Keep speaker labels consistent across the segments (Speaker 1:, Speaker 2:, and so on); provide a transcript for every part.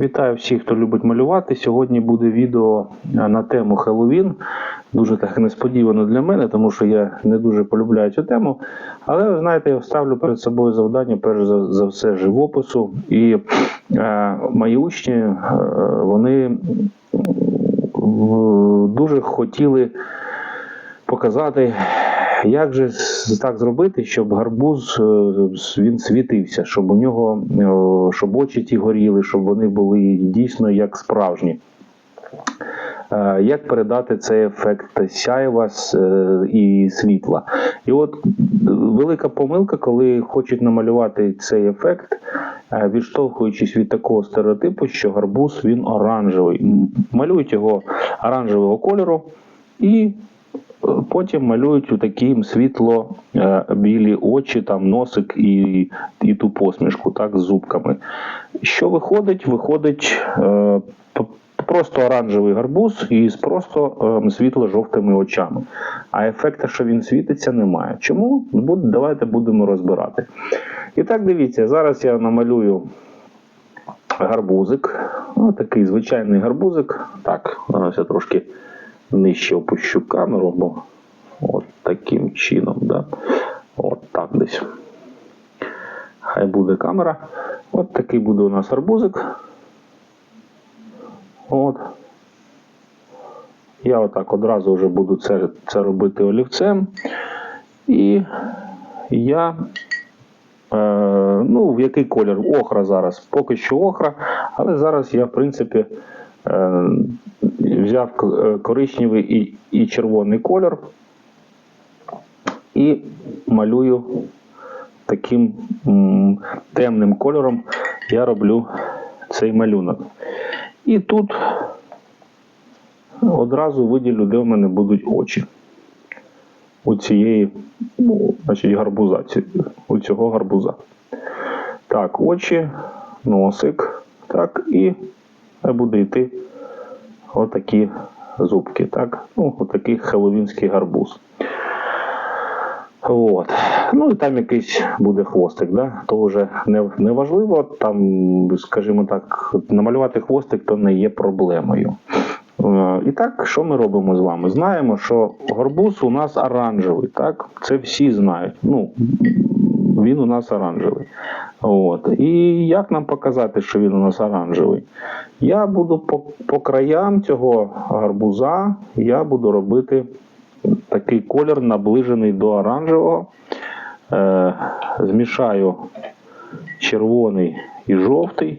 Speaker 1: Вітаю всіх, хто любить малювати. Сьогодні буде відео е, на тему Хеллоуін. Дуже так несподівано для мене, тому що я не дуже полюбляю цю тему. Але ви знаєте, я ставлю перед собою завдання, перш за, все, живопису. І е, мої учні е, вони дуже хотіли показати, як же так зробити, щоб гарбуз е, він світився, щоб у нього е, щоб очі ті горіли, щоб вони були дійсно як справжні. Е, Як передати цей ефект сяєва і світла? І от велика помилка, коли хочуть намалювати цей ефект, відштовхуючись від такого стереотипу, що гарбуз він оранжевий. Малюють його оранжевого кольору і потім малюють у такі світло е, білі очі, там носик і, і ту посмішку, так, з зубками. Що виходить? Виходить е, просто оранжевий гарбуз із просто е, світло-жовтими очами. А ефекту, що він світиться, немає. Чому? Давайте будемо розбирати. І так, дивіться, зараз я намалюю гарбузик. Ну, такий звичайний гарбузик. Так, зараз я трошки нижче опущу камеру, бо от таким чином. Да? От так десь. Хай буде камера. От такий буде у нас арбузик. От. Я отак одразу вже буду це, це робити олівцем. І я. Е, ну, в який колір? Охра зараз. Поки що охра, але зараз я, в принципі, взяв е, коричневий і, і червоний колір і малюю таким темним кольором я роблю цей малюнок. І тут одразу виділю, де в мене будуть очі. У цієї, ну, значить, гарбуза, у цього гарбуза. Так, очі, носик, так, і буде йти отакі зубки, так, ну, отакий хеллоуінський гарбуз. От. Ну і там якийсь буде хвостик, да? то вже не, не. Там, скажімо так, намалювати хвостик то не є проблемою. Е, І так, що ми робимо з вами? Знаємо, що горбуз у нас оранжевий, так? Це всі знають. Ну, він у нас оранжевий. От. І як нам показати, що він у нас оранжевий? Я буду по, по краям цього гарбуза, я буду робити такий колір наближений до оранжевого. Е, змішаю червоний і жовтий.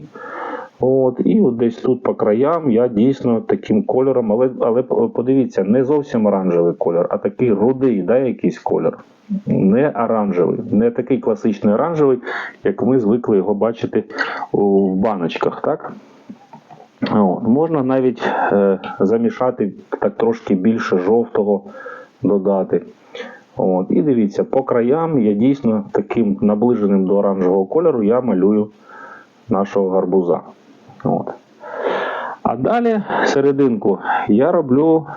Speaker 1: От, і от десь тут по краям я дійсно таким кольором, але, але подивіться, не зовсім оранжевий колір, а такий рудий, да, якийсь колір. Не оранжевий, не такий класичний оранжевий, як ми звикли його бачити в баночках. Так? От, можна навіть е, замішати так трошки більше жовтого додати. От, і дивіться, по краям я дійсно таким наближеним до оранжевого кольору я малюю нашого гарбуза. От. А далі серединку я роблю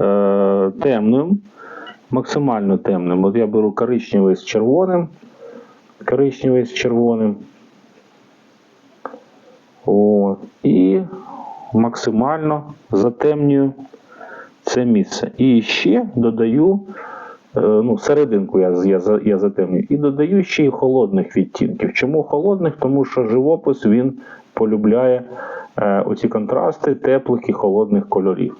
Speaker 1: е, темним, максимально темним. От я беру коричневий з червоним, коричневий з червоним. От, і максимально затемнюю це місце. І ще додаю, ну, серединку я, я, я затемнюю, і додаю ще й холодних відтінків. Чому холодних? Тому що живопис він полюбляє е, оці контрасти теплих і холодних кольорів.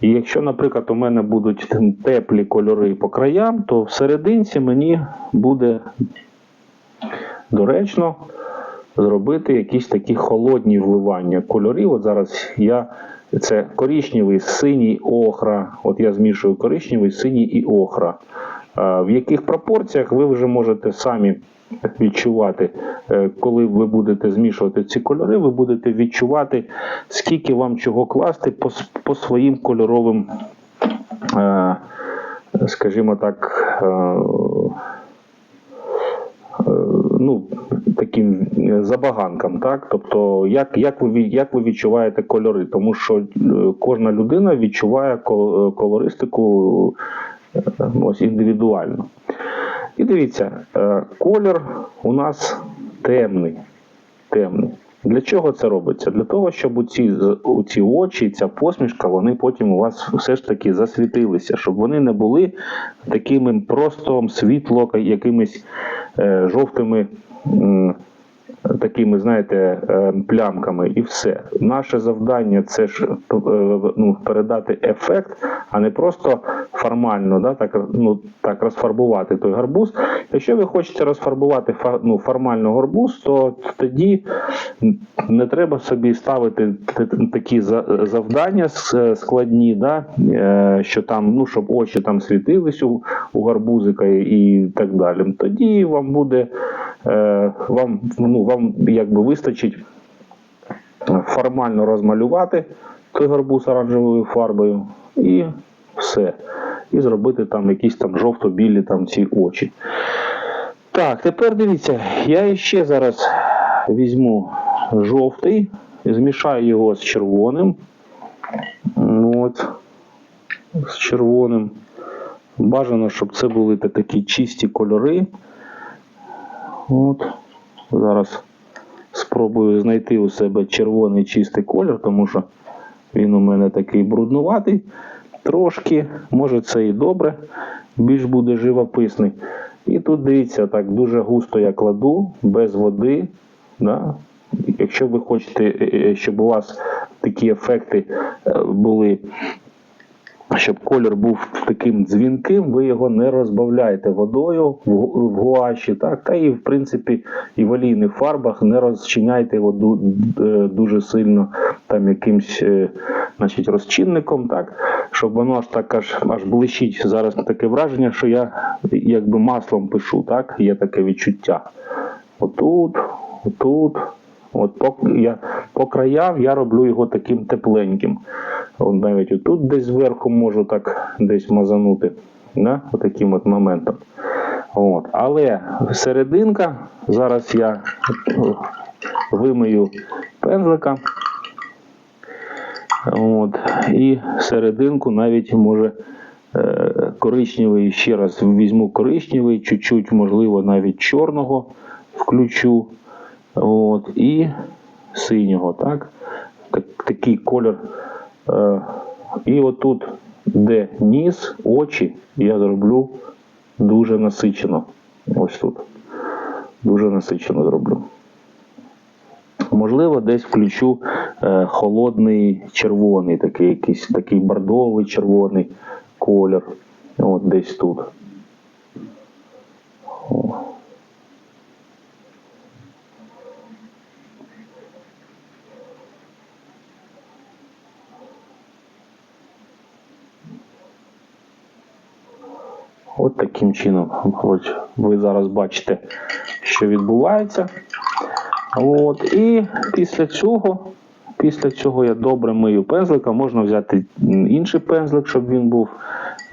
Speaker 1: І якщо, наприклад, у мене будуть теплі кольори по краям, то в мені буде доречно зробити якісь такі холодні вливання кольорів. От зараз я це коричневий, синій охра. От я змішую коричневий, синій і охра. В яких пропорціях ви вже можете самі відчувати, Е, коли ви будете змішувати ці кольори, ви будете відчувати, скільки вам чого класти по, по своїм кольоровим, е, скажімо так, е, е, ну, таким е, забаганкам, так? Тобто, як, як, ви, як ви відчуваєте кольори? Тому що е, кожна людина відчуває е, колористику е, ось індивідуально. І дивіться, е, колір у нас темний. темний. Для чого це робиться? Для того, щоб у ці, у ці очі, ця посмішка, вони потім у вас все ж таки засвітилися, щоб вони не були такими просто світло, якимись е, жовтими. м, Такими, знаєте, е, плямками і все. Наше завдання це ж е, ну, передати ефект, а не просто формально, да, так, ну, так розфарбувати той гарбуз. Якщо ви хочете розфарбувати ну, формально гарбуз, то тоді не треба собі ставити такі завдання складні, да, е, що там, ну, щоб очі там світились у, у гарбузика і, і так далі. Тоді вам буде е, вам, ну, вам якби вистачить формально розмалювати той гарбуз оранжевою фарбою і все. І зробити там якісь там жовто-білі там ці очі. Так, тепер дивіться, я ще зараз візьму жовтий, змішаю його з червоним. Ну, От, з червоним. Бажано, щоб це були такі чисті кольори. От. Зараз спробую знайти у себе червоний чистий колір, тому що він у мене такий бруднуватий. Трошки, може це і добре, більш буде живописний. І тут дивіться, так дуже густо я кладу, без води. Да? Якщо ви хочете, е, е, щоб у вас такі ефекти е, були щоб колір був таким дзвінким, ви його не розбавляєте водою в гуаші, так, та і в принципі і в олійних фарбах не розчиняйте його е, дуже сильно там якимсь е, значить, розчинником, так, щоб воно аж так аж, аж блищить. Зараз таке враження, що я якби маслом пишу, так, є таке відчуття. Отут, отут. От по, я, по краям я роблю його таким тепленьким. От навіть отут десь зверху можу так десь мазанути. Да? Отаким от моментом. От. Але серединка, зараз я вимию пензлика. От. І серединку навіть може е, коричневий, ще раз візьму коричневий, чуть-чуть, можливо, навіть чорного включу. От, і синього, так? так такий колір. Е, і отут, де ніс, очі, я зроблю дуже насичено. Ось тут. Дуже насичено зроблю. Можливо, десь включу е, холодний червоний, такий якийсь такий бордовий червоний колір. От десь тут. О. От таким чином. Ось ви зараз бачите, що відбувається. От, і після цього, після цього я добре мию пензлика. Можна взяти інший пензлик, щоб він був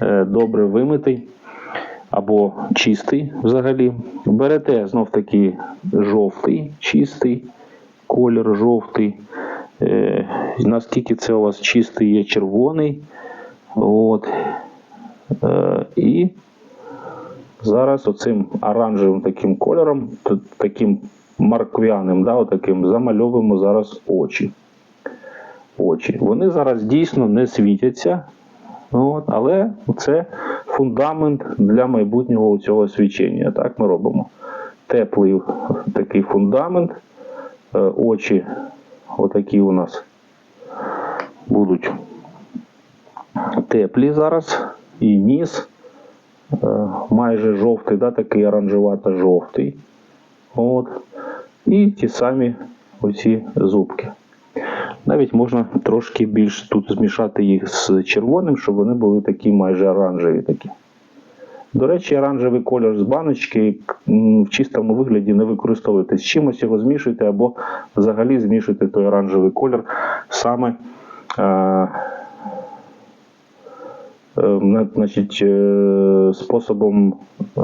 Speaker 1: е, добре вимитий або чистий взагалі. Берете знов таки жовтий, чистий колір жовтий. Е, наскільки це у вас чистий є червоний. От. Е, і зараз оцим оранжевим таким кольором, таким марквяним, да, отаким, замальовуємо зараз очі. очі. Вони зараз дійсно не світяться, от, але це фундамент для майбутнього цього свічення. Так ми робимо. Теплий такий фундамент, е, очі отакі у нас будуть теплі зараз, і ніс майже жовтий, да, такий оранжевато-жовтий. От. І ті самі оці зубки. Навіть можна трошки більш тут змішати їх з червоним, щоб вони були такі майже оранжеві. такі. До речі, оранжевий кольор з баночки в чистому вигляді не використовуйте. З чимось його змішуйте або взагалі змішуйте той оранжевий колір саме е, е, значить, е, способом е,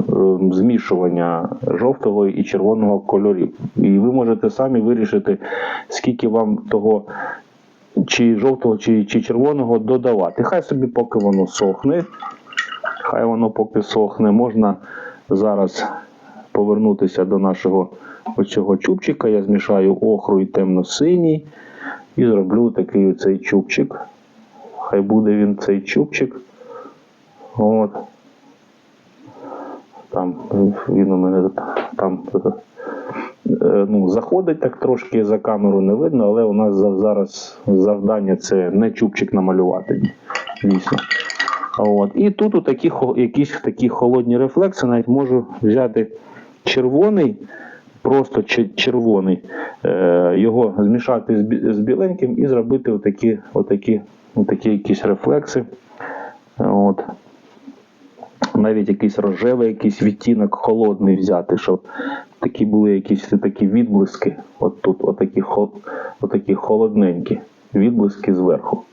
Speaker 1: змішування жовтого і червоного кольорів. І ви можете самі вирішити, скільки вам того чи жовтого, чи, чи червоного додавати. Хай собі поки воно сохне. Хай воно поки сохне. Можна зараз повернутися до нашого оцього чубчика. Я змішаю охру і темно-синій і зроблю такий оцей чубчик. Хай буде він цей чубчик. От. Там він у мене там е, ну, заходить так трошки за камеру не видно, але у нас зараз завдання це не чубчик намалювати. Дійсно. От. І тут у такі, якісь такі холодні рефлекси навіть можу взяти червоний, просто червоний, е, його змішати з, біленьким і зробити отакі, отакі, отакі якісь рефлекси. От. Навіть якийсь рожевий якийсь відтінок холодний взяти, щоб такі були якісь такі відблиски. От тут, отакі, отакі холодненькі відблиски зверху.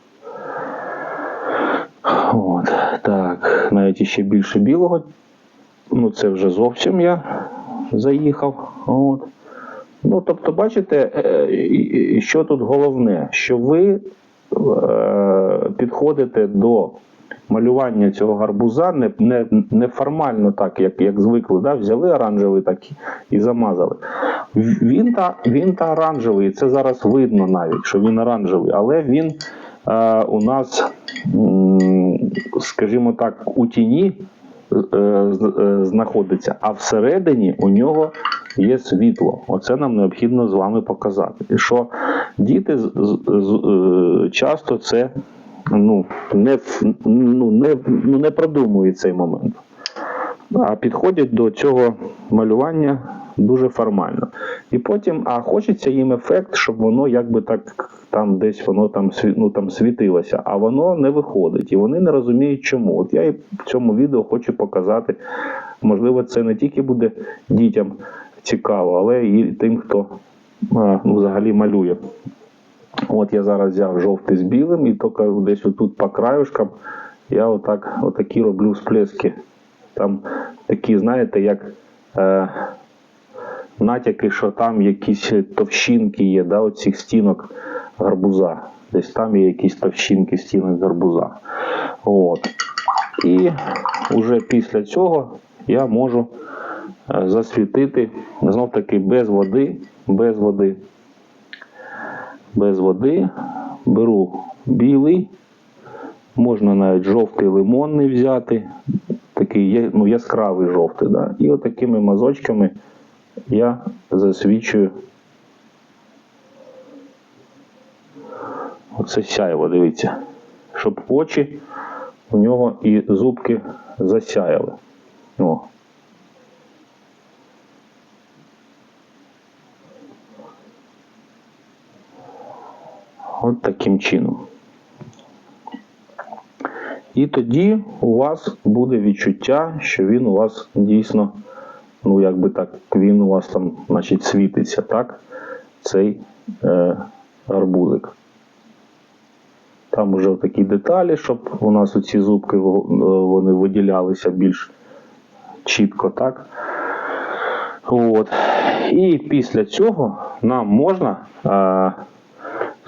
Speaker 1: От, так, навіть іще більше білого. Ну, це вже зовсім я заїхав. От. Ну, тобто, бачите, е, і що тут головне, що ви е, підходите до малювання цього гарбуза не, не, не формально так, як, як звикли. Да? Взяли оранжевий так і- замазали. Він та, він та оранжевий, це зараз видно навіть, що він оранжевий, але він е, у нас, скажімо так, у тіні е, е, знаходиться, а всередині у нього є світло. Оце нам необхідно з вами показати. І що діти е, часто це ну, не, ну, не, ну, не продумують цей момент. А підходять до цього малювання дуже формально. І потім, а хочеться їм ефект, щоб воно якби так там десь воно там ну, там світилося, а воно не виходить. І вони не розуміють, чому. От я і в цьому відео хочу показати. Можливо, це не тільки буде дітям цікаво, але і тим, хто ну, взагалі малює. От я зараз взяв жовтий з білим і тільки десь отут по краюшкам я отак, отакі роблю сплески. Там такі, знаєте, як е, натяки, що там якісь товщинки є, да, оцих стінок гарбуза. Десь там є якісь товщинки стінок гарбуза. От. І вже після цього я можу е, засвітити знов таки без води, без води без води, беру білий, можна навіть жовтий лимонний взяти, такий ну, яскравий жовтий. Да? І отакими мазочками я засвічую. Оце сяєво, дивіться, щоб очі у нього і зубки засяяли. О. От таким чином. І тоді у вас буде відчуття, що він у вас дійсно, ну як би так, він у вас там, значить, світиться, так? Цей е, гарбузик. Там вже такі деталі, щоб у нас оці зубки е, вони виділялися більш чітко, так? От. І після цього нам можна. Е,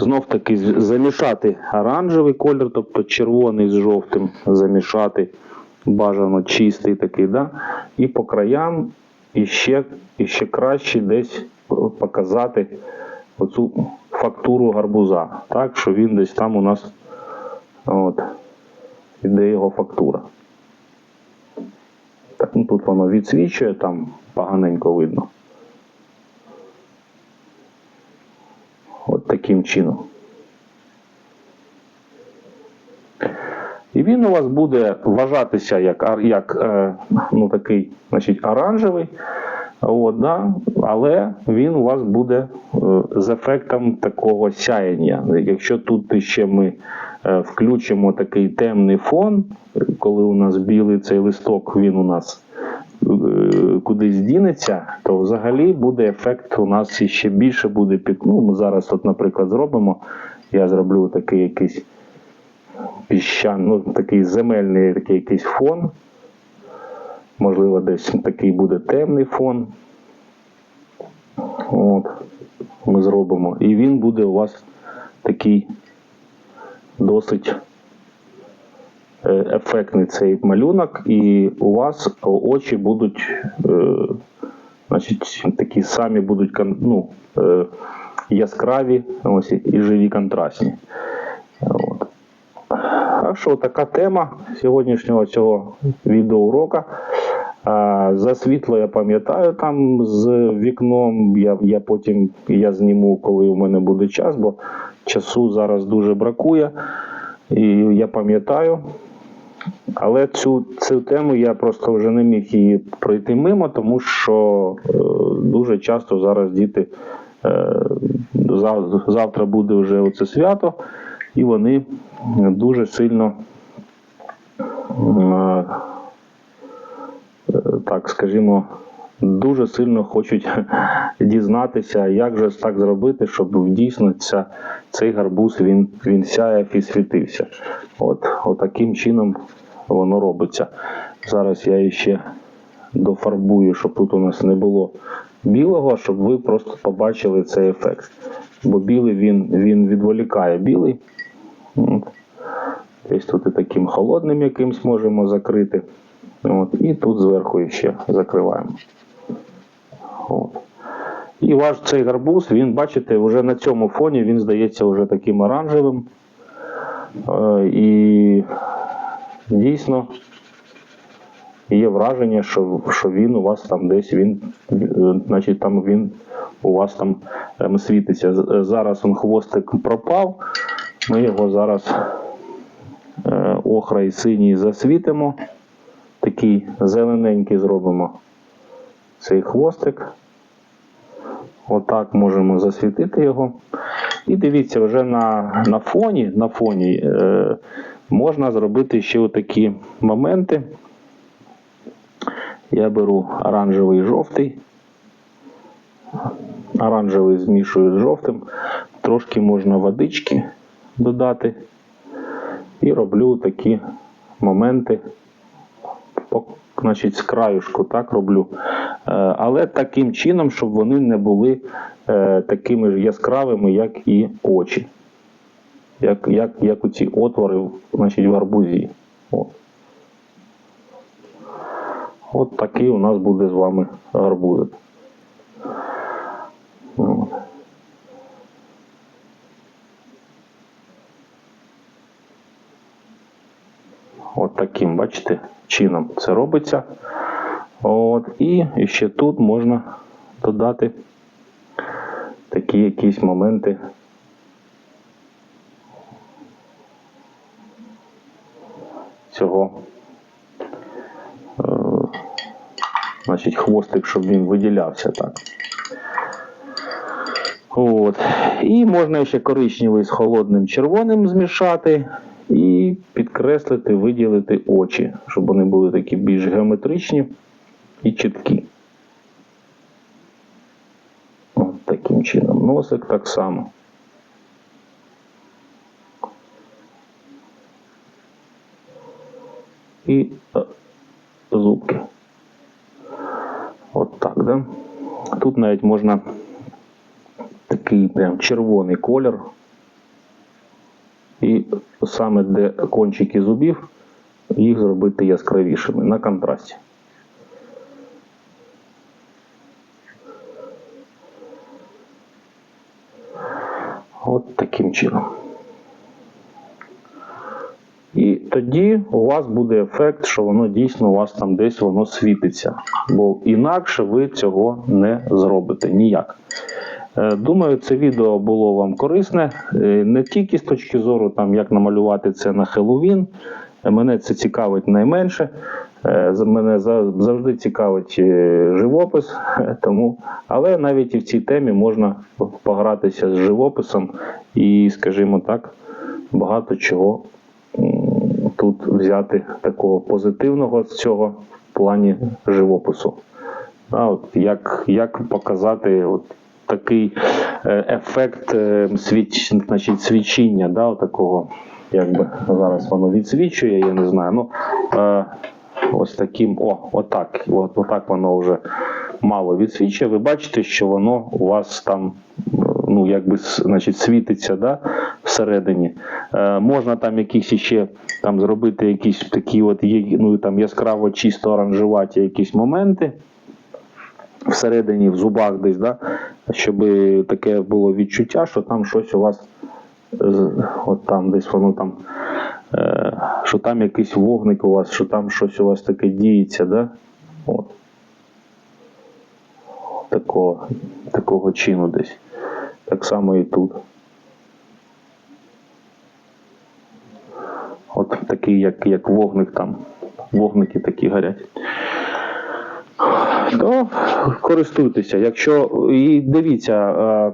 Speaker 1: знов таки замішати оранжевий колір, тобто червоний з жовтим замішати, бажано чистий такий, да? і по краям і ще, краще десь показати оцю фактуру гарбуза, так, що він десь там у нас от, іде його фактура. Так, ну тут воно відсвічує, там поганенько видно. От таким чином. І він у вас буде вважатися як, як е, ну, такий значить, оранжевий, от, да? але він у вас буде е, з ефектом такого сяєння. Якщо тут ще ми е, включимо такий темний фон, коли у нас білий цей листок, він у нас кудись дінеться, то взагалі буде ефект у нас ще більше буде під. Ну, ми зараз, от, наприклад, зробимо. Я зроблю такий якийсь піщан, ну, такий земельний такий якийсь фон. Можливо, десь такий буде темний фон. От, ми зробимо. І він буде у вас такий досить ефектний цей малюнок, і у вас очі будуть е, значить, такі самі будуть ну, е, яскраві ось, і- живі контрастні. От. А що така тема сьогоднішнього цього відеоурока. За світло я пам'ятаю там з вікном. Я, я потім я зніму, коли у мене буде час, бо часу зараз дуже бракує. І я пам'ятаю. Але цю, цю тему я просто вже не міг її пройти мимо, тому що е, дуже часто зараз діти е, зав- завтра буде вже оце свято, і вони дуже сильно, е, е, так скажімо, дуже сильно хочуть дізнатися, як же так зробити, щоб дійсно ця, цей гарбуз він, він сяяв і світився. От, от таким чином воно робиться. Зараз я ще дофарбую, щоб тут у нас не було білого, щоб ви просто побачили цей ефект. Бо білий він, він відволікає білий. Десь тут і таким холодним якимсь можемо закрити. От. І тут зверху ще закриваємо. От. І ваш цей гарбуз, він, бачите, вже на цьому фоні він здається вже таким оранжевим. Е, І дійсно є враження, що, що він у вас там десь він, е, значить, там він у вас там ем, світиться. Зараз он хвостик пропав. Ми його зараз е, охра і синій засвітимо. Такий зелененький зробимо цей хвостик. Отак можемо засвітити його. І дивіться, вже на, на фоні, на фоні е, можна зробити ще отакі моменти. Я беру оранжевий і жовтий. Оранжевий змішую з жовтим. Трошки можна водички додати. І роблю такі моменти значить, з краюшку так роблю. Е, але таким чином, щоб вони не були е, такими ж яскравими, як і очі. Як, як, як у ці отвори значить, в гарбузі. От. От такий у нас буде з вами гарбузик. От. От таким, бачите, чином це робиться. От, і ще тут можна додати такі якісь моменти. Цього е, значить, хвостик, щоб він виділявся так. От. І можна ще коричневий з холодним червоним змішати і підкреслити, виділити очі, щоб вони були такі більш геометричні і чіткі. От таким чином. Носик так само. І е, зубки. От так, да? Тут навіть можна такий прям червоний колір. І саме де кончики зубів, їх зробити яскравішими на контрасті. От таким чином. І тоді у вас буде ефект, що воно дійсно у вас там десь воно світиться. Бо інакше ви цього не зробите ніяк. Е, Думаю, це відео було вам корисне е, не тільки з точки зору, там, як намалювати це на Хеллоуін. Е, Мене це цікавить найменше. Мене за- завжди цікавить живопис, тому, але навіть і в цій темі можна погратися з живописом і, скажімо так, багато чого тут взяти такого позитивного з цього в плані живопису. А, от як, як показати от такий е, ефект е, значить, свічіння, да, такого, якби зараз воно відсвічує, я не знаю. Ну, е, ось таким, о, отак, от, отак воно вже мало відсвічує. Ви бачите, що воно у вас там ну, якби, значить, світиться да, всередині. Е, можна там якісь ще там зробити якісь такі от, ну, там яскраво чисто оранжуваті якісь моменти. всередині, в зубах десь, да? Щоб таке було відчуття, що там щось у вас от там десь воно там, е, що там якийсь вогник у вас, що там щось у вас таке діється, да? От. Такого, такого чину десь. Так само і тут. От такий, як, як вогник там. Вогники такі горять. То користуйтеся. Якщо і дивіться, е,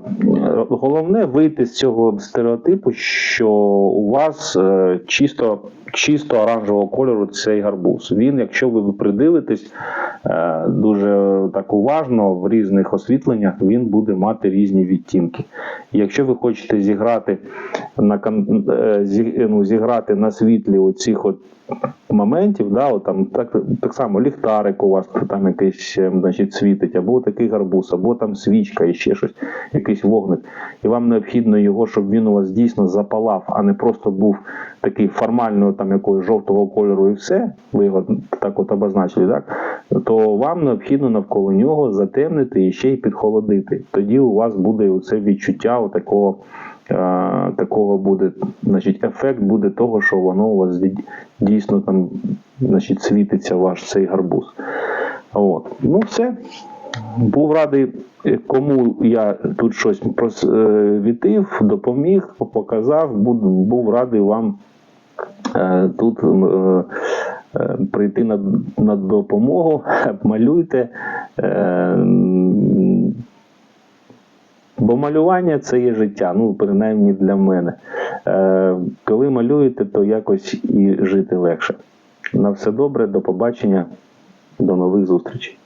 Speaker 1: головне вийти з цього стереотипу, що у вас е, чисто, чисто оранжевого кольору цей гарбуз. Він, якщо ви придивитесь е, дуже так уважно в різних освітленнях, він буде мати різні відтінки. Якщо ви хочете зіграти на ну, зіграти на світлі оцих от моментів, да, от там так, так само ліхтарик у вас там якийсь значить, світить, або такий гарбуз, або там свічка і ще щось, якийсь вогник. І вам необхідно його, щоб він у вас дійсно запалав, а не просто був такий формального там якогось жовтого кольору і все, ви його так от обозначили, так? то вам необхідно навколо нього затемнити і ще й підхолодити. Тоді у вас буде це відчуття такого. Такого буде, значить, ефект буде того, що воно у вас дійсно там, значить, світиться ваш цей гарбуз. От. Ну, все. Був радий, е, кому я тут щось просвітив, допоміг, показав. Був, радий вам е, тут е, е, прийти на, на допомогу. Малюйте. Е, Бо малювання це є життя, ну принаймні для мене. Е, коли малюєте, то якось і жити легше. На все добре, до побачення, до нових зустрічей.